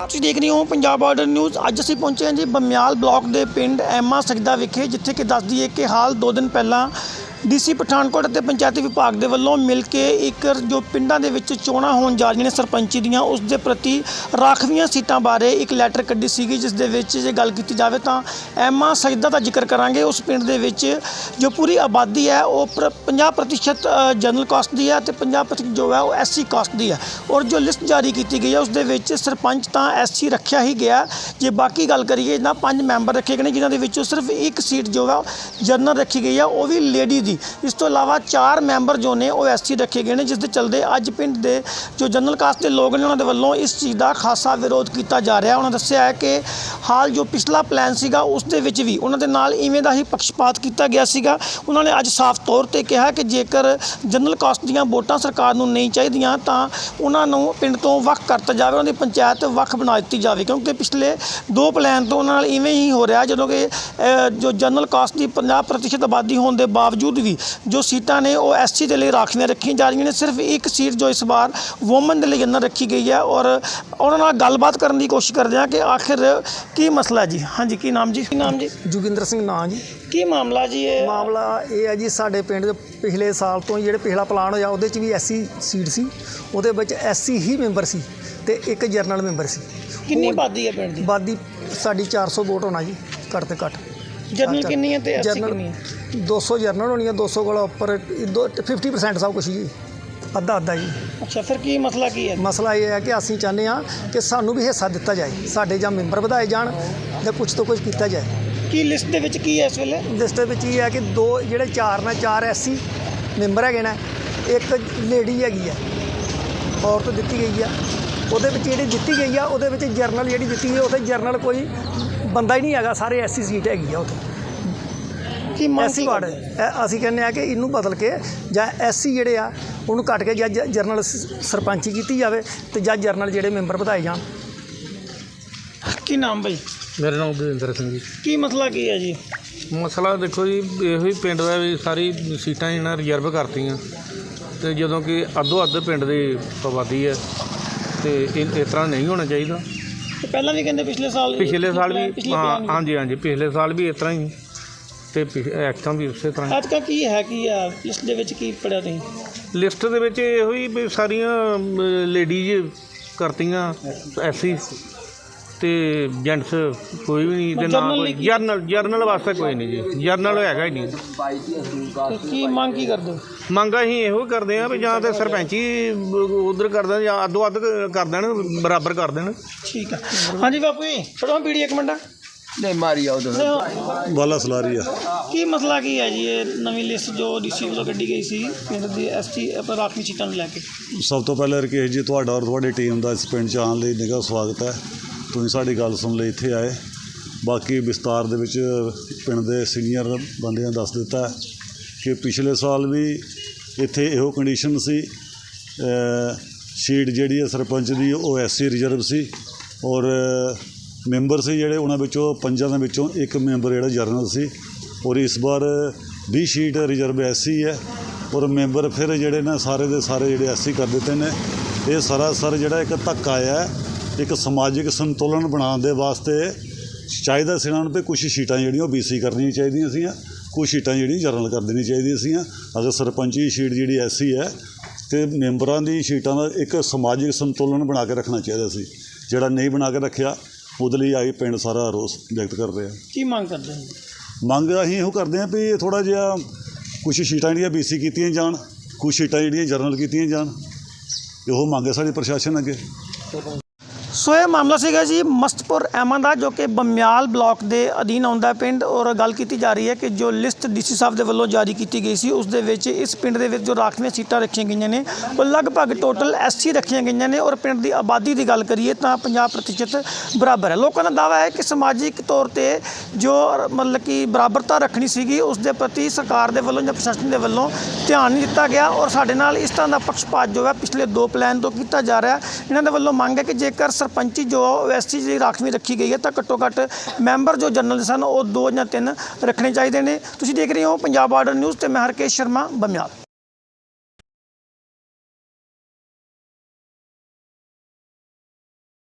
ਤੁਸੀਂ ਦੇਖ ਰਹੇ ਹੋ ਪੰਜਾਬ ਬਾਰਡਰ ਨਿਊਜ਼। ਅੱਜ ਅਸੀਂ ਪਹੁੰਚੇ ਹਾਂ ਜੀ ਬਮਿਆਲ ਬਲਾਕ ਦੇ ਪਿੰਡ ਐਮਾ ਸਜਦਾ ਵਿਖੇ, ਜਿੱਥੇ ਕਿ ਦੱਸਦੀ ਹੈ ਕਿ ਹਾਲ 2 ਦਿਨ ਪਹਿਲਾਂ ਡੀਸੀ ਪਠਾਨਕੋਟ ਅਤੇ ਪੰਚਾਇਤੀ ਵਿਭਾਗ ਦੇ ਵੱਲੋਂ ਮਿਲ ਕੇ ਇੱਕ ਜੋ ਪਿੰਡਾਂ ਦੇ ਵਿੱਚ ਚੋਣਾਂ ਹੋਣ ਜਾ ਰਹੀਆਂ ਨੇ ਸਰਪੰਚੀ ਦੀਆਂ, ਉਸ ਦੇ ਪ੍ਰਤੀ ਰਾਖਵੀਆਂ ਸੀਟਾਂ ਬਾਰੇ ਇੱਕ ਲੈਟਰ ਕੱਢੀ ਸੀਗੀ, ਜਿਸ ਦੇ ਵਿੱਚ ਜੇ ਗੱਲ ਕੀਤੀ ਜਾਵੇ ਤਾਂ ਐਮਾ ਸਜਦਾ ਦਾ ਜ਼ਿਕਰ ਕਰਾਂਗੇ, ਉਸ ਪਿੰਡ ਦੇ ਵਿੱਚ ਜੋ ਪੂਰੀ ਆਬਾਦੀ ਹੈ, ਉਹ ਪ੍ਰ- 50% ਜਨਰਲ ਕਾਸਟ ਦੀ ਹੈ ਤੇ 50% ਜੋ ਹੈ, ਉਹ ਐਸਸੀ ਕਾਸਟ ਦੀ ਹੈ ਔਰ ਜੋ ਲਿਸਟ ਜਾਰੀ ਕੀਤੀ ਗਈ ਹੈ, ਉਸ ਦੇ ਵਿੱਚ ਸਰਪੰਚ ਤਾਂ ਐਸਸੀ ਰੱਖਿਆ ਹੀ ਗਿਆ। ਜੇ ਬਾਕੀ ਗੱਲ ਕਰੀਏ ਨਾ ਪੰਜ ਮੈਂਬਰ ਰੱਖੇ ਗਏ ਨੇ, ਜਿਨ੍ਹਾਂ ਦੇ ਵਿੱਚੋਂ ਸਿਰਫ ਇੱਕ ਸੀਟ ਜੋ ਹੈ ਜਨਰਲ ਰੱਖੀ ਗਈ ਹੈ, ਉਹ ਵੀ ਲੇਡੀ ਦੀ ਇਸ ਤੋਂ ਇਲਾਵਾ ਚਾਰ ਮੈਂਬਰ ਜੋ ਨੇ ਉਹ ਐਸਸੀ ਰੱਖੇ ਗਏ ਨੇ, ਜਿਸ ਦੇ ਚਲਦੇ ਅੱਜ ਪਿੰਡ ਦੇ ਜੋ ਜਨਰਲ ਕਾਸਟ ਦੇ ਲੋਕ ਨੇ, ਉਹਨਾਂ ਦੇ ਵੱਲੋਂ ਇਸ ਚੀਜ਼ ਦਾ ਖਾਸਾ ਵਿਰੋਧ ਕੀਤਾ ਜਾ ਰਿਹਾ। ਉਹਨਾਂ ਦੱਸਿਆ ਹੈ ਕਿ ਹਾਲ ਜੋ ਪਿਛਲਾ ਪਲਾਨ ਸੀਗਾ, ਉਸ ਦੇ ਵਿੱਚ ਵੀ ਉਹਨਾਂ ਦੇ ਨਾਲ ਇਵੇਂ ਦਾ ਹੀ ਪਕਸ਼ਪਾਤ ਕੀਤਾ ਗਿਆ ਸੀਗਾ। ਉਹਨਾਂ ਨੇ ਅੱਜ ਸਾਫ਼ ਤੌਰ ਤੇ ਕਿਹਾ ਕਿ ਜੇਕਰ ਜਨਰਲ ਕਾਸਟ ਦੀਆਂ ਵੋਟਾਂ ਸਰਕਾਰ ਨੂੰ ਨਹੀਂ ਚਾਹੀਦੀਆਂ, ਤਾਂ ਉਹਨਾਂ ਨੂੰ ਪਿੰਡ ਤੋਂ ਵੱਖ ਕਰਤਾ ਜਾਵੇ, ਉਹਨਾਂ ਦੀ ਪੰਚਾਇਤ ਵੱਖ ਬਣਾ ਦਿੱਤੀ ਜਾਵੇ। ਕਿਉਂਕਿ ਪਿਛਲੇ ਦੋ ਪਲਾਨ ਤੋਂ ਉਹਨਾਂ ਨਾਲ ਇਵੇਂ ਹੀ ਹੋ ਰਿਹਾ, ਜਦੋਂ ਕਿ ਜੋ ਜਨਰਲ ਕਾਸਟ ਦੀ 50% ਆਬਾਦੀ ਹੋਣ ਦੇ ਬਾਵਜੂਦ ਵੀ ਜੋ ਸੀਟਾਂ ਨੇ ਉਹ ਐਸਸੀ ਦੇ ਲਈ ਰਾਖਵੀਆਂ ਰੱਖੀਆਂ ਜਾ ਰਹੀਆਂ ਨੇ ਸਿਰਫ ਇੱਕ ਸੀਟ ਜੋ ਇਸ ਵਾਰ ਵੂਮਨ ਦੇ ਲਈ ਅੰਦਰ ਰੱਖੀ ਗਈ ਹੈ ਔਰ ਉਹਨਾਂ ਨਾਲ ਗੱਲਬਾਤ ਕਰਨ ਦੀ ਕੋਸ਼ਿਸ਼ ਕਰਦੇ ਹਾਂ ਕਿ ਆਖਿਰ ਕੀ ਮਸਲਾ ਜੀ? ਹਾਂਜੀ ਕੀ ਨਾਮ ਜੀ? ਕੀ ਨਾਮ ਜੀ? ਜੋਗਿੰਦਰ ਸਿੰਘ ਨਾਂ ਜੀ। ਕੀ ਮਾਮਲਾ ਜੀ ਇਹ? ਮਾਮਲਾ ਇਹ ਹੈ ਜੀ ਸਾਡੇ ਪਿੰਡ ਦੇ ਪਿਛਲੇ ਸਾਲ ਤੋਂ ਹੀ ਜਿਹੜੇ ਪਿਛਲਾ ਪਲਾਨ ਹੋਇਆ ਉਹਦੇ 'ਚ ਵੀ ਐਸਸੀ ਸੀਟ ਸੀ। ਉਹਦੇ ਵਿੱਚ ਐਸਸੀ ਹੀ ਮੈਂਬਰ ਸੀ ਤੇ ਇੱਕ ਜਰਨਲ ਮੈਂਬਰ ਸੀ। ਕਿੰਨੀ ਆਬਾਦੀ ਹੈ ਪਿੰਡ ਦੀ? ਬਾਦੀ ਸਾਡੀ 400 ਵੋਟ ਹੋਣਾ ਜੀ ਘੱਟ ਤੇ ਘੱਟ। ਜਨਰਲ ਕਿੰਨੀ ਹੈ ਤੇ ਐਸਸੀ ਜਰਨਲ ਕਿੰਨੀ ਹੈ? 200 ਜਰਨਲ ਹੋਣੀ ਹੈ 200 ਕੋਲ ਉੱਪਰ ਦੋ- 50% ਸਭ ਕੁਝ ਜੀ। ਅੱਧਾ ਅੱਧਾ ਜੀ। ਅੱਛਾ ਫਿਰ ਕੀ ਮਸਲਾ ਕੀ ਹੈ? ਮਸਲਾ ਇਹ ਹੈ ਕਿ ਅਸੀਂ ਚਾਹੁੰਦੇ ਹਾਂ ਕਿ ਸਾਨੂੰ ਵੀ ਹਿੱਸਾ ਦਿੱਤਾ ਜਾਏ ਸਾਡੇ ਜਾਂ ਮੈਂਬਰ ਵਧਾਏ ਜਾਣ ਜਾਂ ਕੁਝ ਤੋਂ ਕੁਝ ਕੀਤਾ ਜਾਏ। ਕੀ ਲਿਸਟ ਦੇ ਵਿੱਚ ਕੀ ਹੈ ਇਸ ਵੇਲੇ? ਜਿਸ ਦੇ ਵਿੱਚ ਇਹ ਹੈ ਕਿ ਦੋ ਜਿਹੜੇ ਚਾਰ ਨੇ ਚਾਰ ਐਸਸੀ ਮੈਂਬਰ ਹੈਗੇ ਨੇ ਇੱਕ ਲੇਡੀ ਹੈਗੀ ਆ ਔਰਤ ਦਿੱਤੀ ਗਈ ਆ। ਉਹਦੇ ਵਿੱਚ ਜਿਹੜੀ ਦਿੱਤੀ ਗਈ ਆ ਉਹਦੇ ਵਿੱਚ ਜਰਨਲ ਜਿਹੜੀ ਦਿੱਤੀ ਹੈ ਉਹਦੇ ਜਰਨਲ ਕੋਈ ਬੰਦਾ ਹੀ ਨਹੀਂ ਹੈਗਾ ਸਾਰੇ ਐਸਸੀ ਸੀਟ ਹੈਗੀ ਆ ਉੱਥੇ। ਕੀ ਮੰਗ ਐਸਸੀ ਵਾਰਡ। ਅਸੀਂ ਕਹਿੰਦੇ ਆ ਕਿ ਇਹਨੂੰ ਬਦਲ ਕੇ ਜਾਂ ਐਸਸੀ ਜਿਹੜੇ ਆ ਉਹਨੂੰ ਕੱਟ ਕੇ ਜਾਂ ਜ- ਜਰਨਲ ਸਰਪੰਚੀ ਕੀਤੀ ਜਾਵੇ ਤੇ ਜਾਂ ਜਰਨਲ ਜਿਹੜੇ ਮੈਂਬਰ ਵਧਾਏ ਜਾਣ। ਕੀ ਨਾਮ ਬਈ? ਮੇਰਾ ਨਾਮ ਬਲਵਿੰਦਰ ਸਿੰਘ ਜੀ। ਕੀ ਮਸਲਾ ਕੀ ਹੈ ਜੀ? ਮਸਲਾ ਦੇਖੋ ਜੀ ਇਹੋ ਹੀ ਪਿੰਡ ਦਾ ਵੀ ਸਾਰੀ ਸੀਟਾਂ ਇਹਨਾਂ ਰਿਜ਼ਰਵ ਕਰਤੀਆਂ। ਤੇ ਜਦੋਂ ਕਿ ਅੱਧੋ ਅੱਧ ਪਿੰਡ ਦੀ ਆਬਾਦੀ ਹੈ ਤੇ ਇਹ ਇਸ ਤਰ੍ਹਾਂ ਨਹੀਂ ਹੋਣਾ ਚਾਹੀਦਾ। ਤੇ ਪਹਿਲਾਂ ਵੀ ਕਹਿੰਦੇ ਪਿਛਲੇ ਸਾਲ ਪਿਛਲੇ ਸਾਲ ਵੀ ਹਾਂ। ਹਾਂਜੀ ਹਾਂਜੀ ਪਿਛਲੇ ਸਾਲ ਵੀ ਇਸ ਤਰ੍ਹਾਂ ਹੀ ਤੇ ਐਕਟਾਂ ਵੀ ਉਸੇ ਤਰ੍ਹਾਂ ਅੱਜ ਕਾ ਕੀ ਹੈ ਕੀ ਹੈ ਲਿਸਟ ਦੇ ਵਿੱਚ ਕੀ ਪੜਿਆ ਤੁਸੀਂ? ਲਿਸਟ ਦੇ ਵਿੱਚ ਇਹੋ ਹੀ ਵੀ ਸਾਰੀਆਂ ਲੇਡੀਜ਼ ਕਰਤੀਆਂ ਐਸੀ। ਤੇ ਜੈਂਟਸ ਕੋਈ ਵੀ ਨਹੀਂ ਤੇ ਨਾ ਜਰਨਲ ਕੋਈ ਲਈ ਕੀ? ਜਰਨਲ ਜਰਨਲ ਵਾਸਤੇ ਕੋਈ ਨਹੀਂ ਜੀ। ਜਰਨਲ ਹੈਗਾ ਹੀ ਨਹੀਂ। ਤੇ ਕੀ ਮੰਗ ਕੀ ਕਰਦੇ ਹੋ? ਮੰਗ ਅਸੀਂ ਇਹੋ ਕਰਦੇ ਆ ਵੀ ਜਾਂ ਤੇ ਸਰਪੰਚੀ ਉਧਰ ਕਰ ਦੇਣ ਜਾਂ ਅੱਧੋ ਅੱਧ ਕਰ ਦੇਣ ਬਰਾਬਰ ਕਰ ਦੇਣ। ਠੀਕ ਹੈ ਹਾਂਜੀ ਬਾਪੂ ਜੀ ਫੜੋ ਪੀੜੀ ਇੱਕ ਮਿੰਟ। ਨਹੀਂ ਮਾਰੀ ਆਉ ਬਾਲਾ ਸਲਾਰੀ ਆ। ਕੀ ਮਸਲਾ ਕੀ ਹੈ ਜੀ ਇਹ ਨਵੀਂ ਲਿਸਟ ਜੋ ਡੀਸੀ ਵੱਲੋਂ ਕੱਢੀ ਗਈ ਸੀ ਪਿੰਡ ਦੀ ਐਸਟੀ ਪਰ ਰਾਖਵੀਂ ਸੀਟਾਂ ਨੂੰ ਲੈ ਕੇ? ਸਭ ਤੋਂ ਪਹਿਲਾਂ ਰਕੇਸ਼ ਜੀ ਤੁਹਾਡਾ ਔਰ ਤੁਹਾਡੀ ਟੀਮ ਦਾ ਇਸ ਪਿੰਡ 'ਚ ਆਉਣ ਲਈ ਨਿੱਘਾ ਸਵਾਗਤ ਹੈ। ਤੁਸੀਂ ਸਾਡੀ ਗੱਲ ਸੁਣ ਲਈ, ਇੱਥੇ ਆਏ। ਬਾਕੀ ਵਿਸਤਾਰ ਦੇ ਵਿੱਚ ਪਿੰਡ ਦੇ ਸੀਨੀਅਰ ਬੰਦਿਆਂ ਦੱਸ ਦਿੱਤਾ ਕਿ ਪਿਛਲੇ ਸਾਲ ਵੀ ਇੱਥੇ ਇਹੋ ਕੰਡੀਸ਼ਨ ਸੀ। ਸ਼ੀਟ ਜਿਹੜੀ ਹੈ ਸਰਪੰਚ ਦੀ, ਉਹ ਐਸਸੀ ਰਿਜ਼ਰਵ ਸੀ ਔਰ ਮੈਂਬਰ ਸੀ ਜਿਹੜੇ, ਉਹਨਾਂ ਵਿੱਚੋਂ ਪੰਜਾਂ ਦੇ ਵਿੱਚੋਂ ਇੱਕ ਮੈਂਬਰ ਜਿਹੜਾ ਜਰਨਲ ਸੀ ਔਰ ਇਸ ਵਾਰ 20 ਸ਼ੀਟ ਰਿਜ਼ਰਵ ਐਸਸੀ ਹੈ ਔਰ ਮੈਂਬਰ ਫਿਰ ਜਿਹੜੇ ਨੇ, ਸਾਰੇ ਦੇ ਸਾਰੇ ਜਿਹੜੇ ਐਸਸੀ ਕਰ ਦਿੱਤੇ ਨੇ। ਇਹ ਸਰਾਸਰ ਜਿਹੜਾ ਇੱਕ ਧੱਕਾ ਹੈ। ਇੱਕ ਸਮਾਜਿਕ ਸੰਤੁਲਨ ਬਣਾਉਣ ਦੇ ਵਾਸਤੇ ਚਾਹੀਦਾ ਸੀ ਇਹਨਾਂ ਨੂੰ ਵੀ ਕੁਝ ਸੀਟਾਂ ਜਿਹੜੀਆਂ ਉਹ ਬੀਸੀ ਕਰਨੀਆਂ ਚਾਹੀਦੀਆਂ ਸੀਆਂ ਕੁਝ ਸੀਟਾਂ ਜਿਹੜੀਆਂ ਜਰਨਲ ਕਰ ਦੇਣੀਆਂ ਚਾਹੀਦੀਆਂ ਸੀਆਂ ਅਗਰ ਸਰਪੰਚੀ ਸ਼ੀਟ ਜਿਹੜੀ ਐਸੀ ਹੈ ਤੇ ਮੈਂਬਰਾਂ ਦੀ ਸ਼ੀਟਾਂ ਦਾ ਇੱਕ ਸਮਾਜਿਕ ਸੰਤੁਲਨ ਬਣਾ ਕੇ ਰੱਖਣਾ ਚਾਹੀਦਾ ਸੀ। ਜਿਹੜਾ ਨਹੀਂ ਬਣਾ ਕੇ ਰੱਖਿਆ ਉਹਦੇ ਲਈ ਆਈ ਪਿੰਡ ਸਾਰਾ ਰੋਸ ਵਿਅਕਤ ਕਰ ਰਿਹਾ। ਕੀ ਮੰਗ ਕਰਦੇ ਹੋ? ਮੰਗ ਅਸੀਂ ਇਹੋ ਕਰਦੇ ਹਾਂ ਵੀ ਥੋੜਾ ਜਿਹਾ ਕੁਝ ਸ਼ੀਟਾਂ ਜਿਹੜੀਆਂ ਬੀਸੀ ਕੀਤੀਆਂ ਜਾਣ ਕੁਝ ਸ਼ੀਟਾਂ ਜਿਹੜੀਆਂ ਜਰਨਲ ਕੀਤੀਆਂ ਜਾਣ। ਇਹੋ ਮੰਗ ਹੈ ਸਾਡੀ ਪ੍ਰਸ਼ਾਸਨ ਅੱਗੇ। ਸੋ ਇਹ ਮਾਮਲਾ ਸੀਗਾ ਜੀ ਮਸਤਪੁਰ ਐਮਨ ਦਾ, ਜੋ ਕਿ ਬਮਿਆਲ ਬਲਾਕ ਦੇ ਅਧੀਨ ਆਉਂਦਾ ਪਿੰਡ ਔਰ ਗੱਲ ਕੀਤੀ ਜਾ ਰਹੀ ਹੈ ਕਿ ਜੋ ਲਿਸਟ ਡੀਸੀ ਸਾਹਿਬ ਦੇ ਵੱਲੋਂ ਜਾਰੀ ਕੀਤੀ ਗਈ ਸੀ ਉਸ ਦੇ ਵਿੱਚ ਇਸ ਪਿੰਡ ਦੇ ਵਿੱਚ ਜੋ ਰਾਖਵੀਆਂ ਸੀਟਾਂ ਰੱਖੀਆਂ ਗਈਆਂ ਨੇ, ਉਹ ਲਗਭਗ ਟੋਟਲ 80 ਰੱਖੀਆਂ ਗਈਆਂ ਨੇ ਔਰ ਪਿੰਡ ਦੀ ਆਬਾਦੀ ਦੀ ਗੱਲ ਕਰੀਏ ਤਾਂ 50% ਬਰਾਬਰ ਹੈ। ਲੋਕਾਂ ਦਾ ਦਾਅਵਾ ਹੈ ਕਿ ਸਮਾਜਿਕ ਤੌਰ ਤੇ ਜੋ ਮਤਲਬ ਕਿ ਬਰਾਬਰਤਾ ਰੱਖਣੀ ਸੀਗੀ ਉਸ ਦੇ ਪ੍ਰਤੀ ਸਰਕਾਰ ਦੇ ਵੱਲੋਂ ਜਾਂ ਪ੍ਰਸ਼ਾਸਨ ਦੇ ਵੱਲੋਂ ਧਿਆਨ ਨਹੀਂ ਦਿੱਤਾ ਗਿਆ ਔਰ ਸਾਡੇ ਨਾਲ ਇਸ ਤਰ੍ਹਾਂ ਦਾ ਪੱਖਪਾਤ ਜੋ ਹੈ ਪਿਛਲੇ ਦੋ ਪਲਾਨ ਤੋਂ ਕੀਤਾ ਜਾ ਰਿਹਾ ਇਹਨਾਂ ਦੇ ਵੱਲੋਂ ਮੰਗ ਹੈ ਕਿ ਜੇਕਰ ਸਰਪੰਚੀ ਜੋ ਐਸਟੀ ਦੀ ਰਾਖਵੀਂ ਰੱਖੀ ਗਈ ਹੈ ਤਾਂ ਘੱਟੋ ਘੱਟ ਮੈਂਬਰ ਜੋ ਜਨਰਲ ਸਨ ਉਹ ਦੋ ਜਾਂ ਤਿੰਨ ਰੱਖਣੇ ਚਾਹੀਦੇ ਨੇ। ਤੁਸੀਂ ਦੇਖ ਰਹੇ ਹੋ ਪੰਜਾਬ ਬਾਰਡਰ ਨਿਊਜ਼ ਤੇ ਮੈਂ ਹਰਕੇਸ਼ ਸ਼ਰਮਾ, ਬਮਿਆਲ।